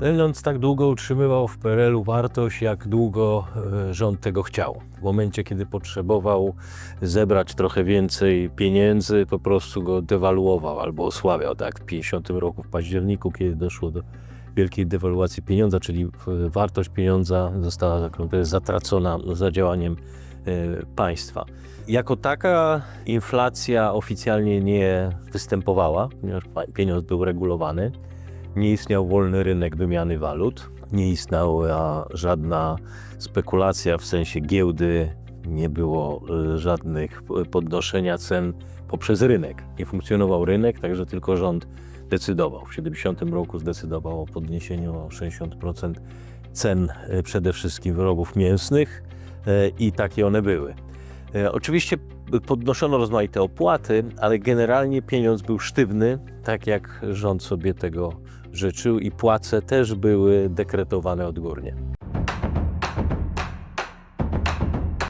Pieniądz tak długo utrzymywał w PRL-u wartość, jak długo e, rząd tego chciał. W momencie, kiedy potrzebował zebrać trochę więcej pieniędzy, po prostu go dewaluował albo osłabiał. Tak, w 50 roku, w październiku, kiedy doszło do wielkiej dewaluacji pieniądza, czyli e, wartość pieniądza została tak zatracona za działaniem e, państwa. Jako taka inflacja oficjalnie nie występowała, ponieważ pieniądz był regulowany. Nie istniał wolny rynek wymiany walut, nie istniała żadna spekulacja w sensie giełdy, nie było e, żadnych p- podnoszenia cen poprzez rynek. Nie funkcjonował rynek, także tylko rząd decydował. W 70 roku zdecydował o podniesieniu o 60% cen e, przede wszystkim wyrobów mięsnych e, i takie one były. E, Oczywiście podnoszono rozmaite opłaty, ale generalnie pieniądz był sztywny, tak jak rząd sobie tego życzył i płace też były dekretowane odgórnie.